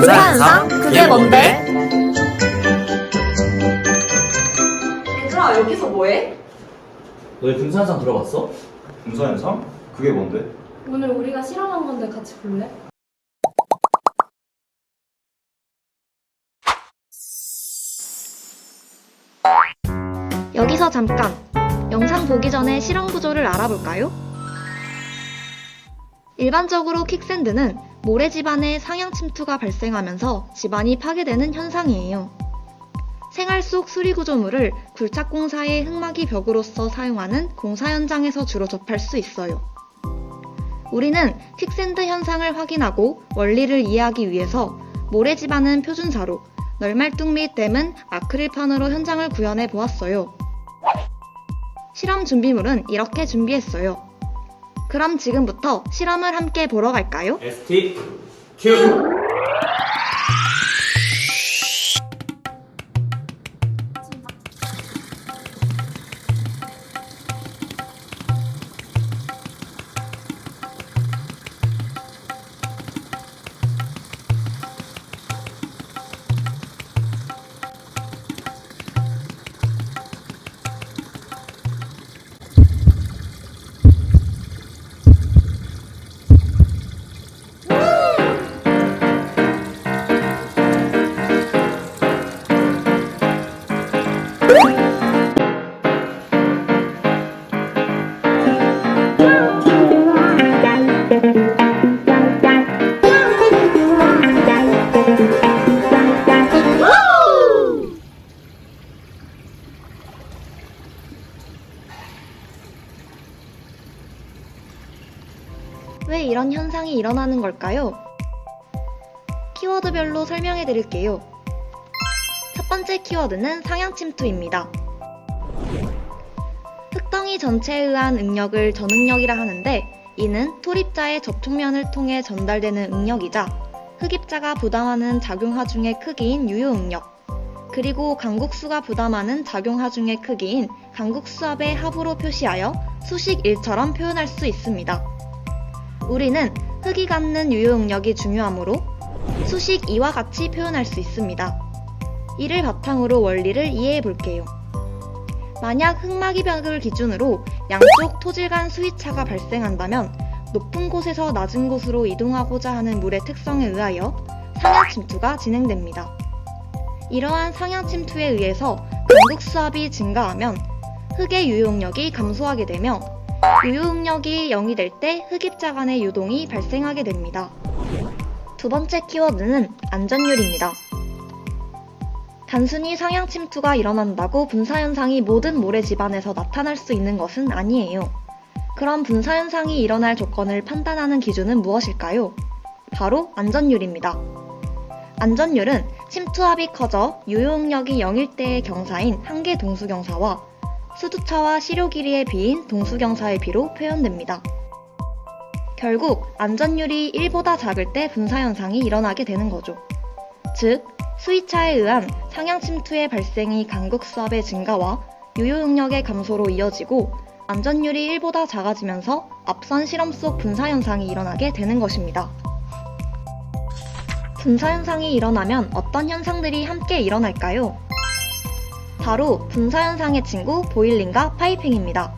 분사현상? 그게 뭔데? 얘들아 여기서 뭐해? 너희 분산상 들어봤어? 분사현상? 그게 뭔데? 오늘 우리가 실험한 건데 같이 볼래? 여기서 잠깐 영상 보기 전에 실험 구조를 알아볼까요? 일반적으로 킥샌드는 모래 집안에 상향 침투가 발생하면서 집안이 파괴되는 현상이에요. 생활 속 수리 구조물을 굴착공사의 흙막이 벽으로서 사용하는 공사 현장에서 주로 접할 수 있어요. 우리는 킥샌드 현상을 확인하고 원리를 이해하기 위해서 모래 집안은 표준사로, 널말뚝 및 댐은 아크릴판으로 현장을 구현해 보았어요. 실험 준비물은 이렇게 준비했어요. 그럼 지금부터 실험을 함께 보러 갈까요? ST 큐 왜 이런 현상이 일어나는 걸까요? 키워드별로 설명해 드릴게요. 첫 번째 키워드는 상향 침투입니다. 흙덩이 전체에 의한 응력을 전응력이라 하는데 이는 토립자의 접촉면을 통해 전달되는 응력이자 흡입자가 부담하는 작용하중의 크기인 유효응력 그리고 강국수가 부담하는 작용하중의 크기인 강국수압의 합으로 표시하여 수식 1처럼 표현할 수 있습니다. 우리는 흙이 갖는 유효응력이 중요하므로 수식 2와 같이 표현할 수 있습니다. 이를 바탕으로 원리를 이해해 볼게요. 만약 흙막이 벽을 기준으로 양쪽 토질 간 수위차가 발생한다면 높은 곳에서 낮은 곳으로 이동하고자 하는 물의 특성에 의하여 상향 침투가 진행됩니다. 이러한 상향 침투에 의해서 강국 수압이 증가하면 흙의 유용력이 감소하게 되며 유효응력이 0이 될때 흡입자 간의 유동이 발생하게 됩니다. 두 번째 키워드는 안전율입니다. 단순히 상향 침투가 일어난다고 분사 현상이 모든 모래 집안에서 나타날 수 있는 것은 아니에요. 그럼 분사 현상이 일어날 조건을 판단하는 기준은 무엇일까요? 바로 안전율입니다. 안전율은 침투압이 커져 유효응력이 0일 때의 경사인 한계 동수경사와 수두차와 시료 길이의 비인 동수경사의 비로 표현됩니다. 결국 안전율이 1보다 작을 때 분사현상이 일어나게 되는 거죠. 즉, 수위차에 의한 상향 침투의 발생이 강국 수압의 증가와 유효 응력의 감소로 이어지고 안전율이 1보다 작아지면서 앞선 실험 속 분사 현상이 일어나게 되는 것입니다. 분사 현상이 일어나면 어떤 현상들이 함께 일어날까요? 바로 분사 현상의 친구 보일링과 파이핑입니다.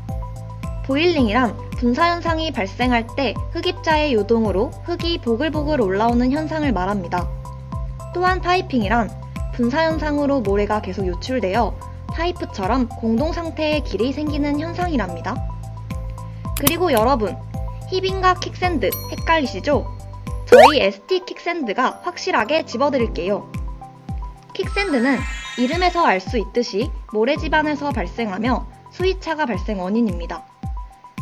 보일링이란 분사 현상이 발생할 때 흡입자의 요동으로 흙이 보글보글 올라오는 현상을 말합니다. 또한 파이핑이란 분사현상으로 모래가 계속 유출되어 파이프처럼 공동상태의 길이 생기는 현상이랍니다. 그리고 여러분, 히빙과 킥샌드 헷갈리시죠? 저희 ST 킥샌드가 확실하게 집어드릴게요. 킥샌드는 이름에서 알 수 있듯이 모래 집안에서 발생하며 수위차가 발생 원인입니다.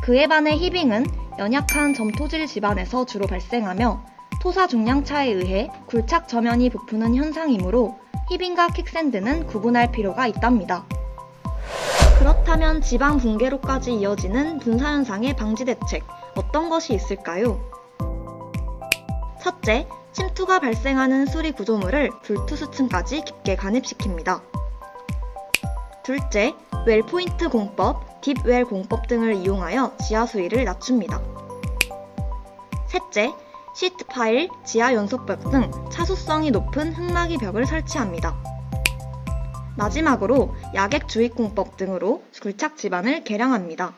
그에 반해 히빙은 연약한 점토질 집안에서 주로 발생하며 토사 중량차에 의해 굴착 저면이 부푸는 현상이므로 히빙과 킥샌드는 구분할 필요가 있답니다. 그렇다면 지방 붕괴로까지 이어지는 분사 현상의 방지 대책 어떤 것이 있을까요? 첫째, 침투가 발생하는 수리 구조물을 불투수층까지 깊게 간입시킵니다. 둘째, 웰포인트 공법, 딥웰 공법 등을 이용하여 지하 수위를 낮춥니다. 셋째, 시트 파일, 지하 연속벽 등 차수성이 높은 흑막이 벽을 설치합니다. 마지막으로 야객 주의공법 등으로 굴착 지반을 개량합니다.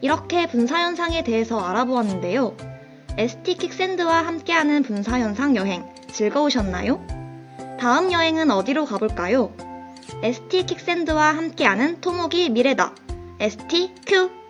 이렇게 분사 현상에 대해서 알아보았는데요. ST 킥샌드와 함께하는 분사 현상 여행 즐거우셨나요? 다음 여행은 어디로 가볼까요? ST 킥샌드와 함께하는 토목이 미래다. ST 큐